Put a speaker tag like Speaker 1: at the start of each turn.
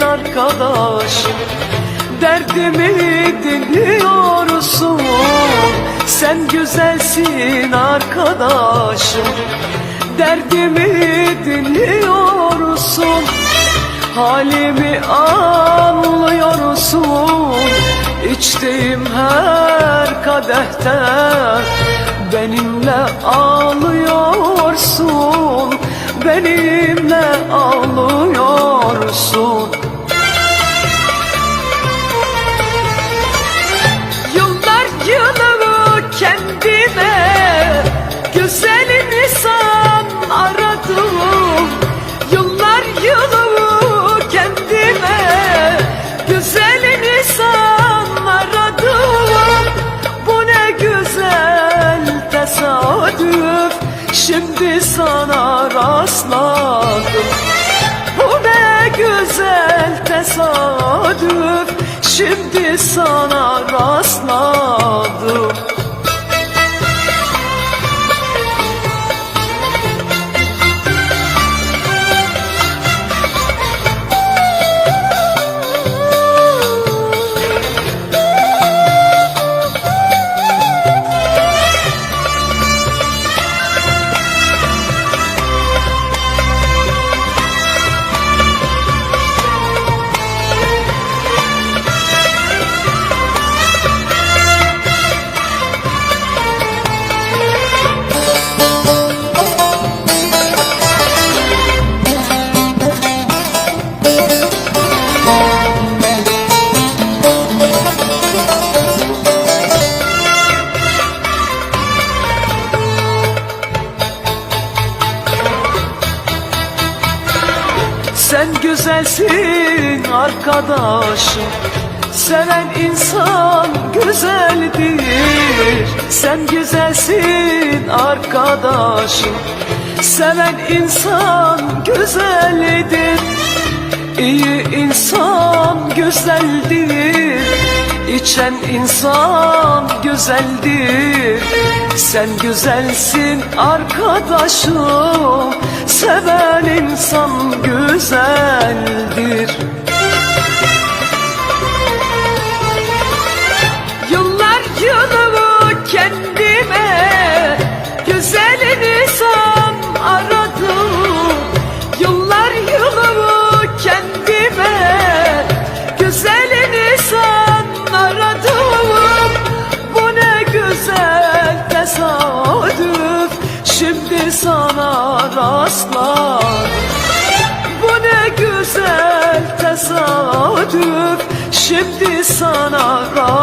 Speaker 1: arkadaşım Derdimi dinliyorsun. Sen güzelsin arkadaşım Derdimi dinliyorsun. Halimi anlıyorsun. İçtiğim her kadehte Benimle ağlıyorsun. Benimle sana rastladım. Bu ne güzel tesadüf. Şimdi sana rastladım güzelsin arkadaşım. Seven insan güzeldir. Sen güzelsin arkadaşım. Seven insan güzeldir. İyi insan güzeldir. İçen insan güzeldir. Sen güzelsin arkadaşım. Seven insan güzeldir. Yıllar yılı kendime Güzel insan aradım. Yıllar yılı kendime Güzel insan aradım. Bu ne güzel tesadüf. Şimdi sana rastladım sana rastladım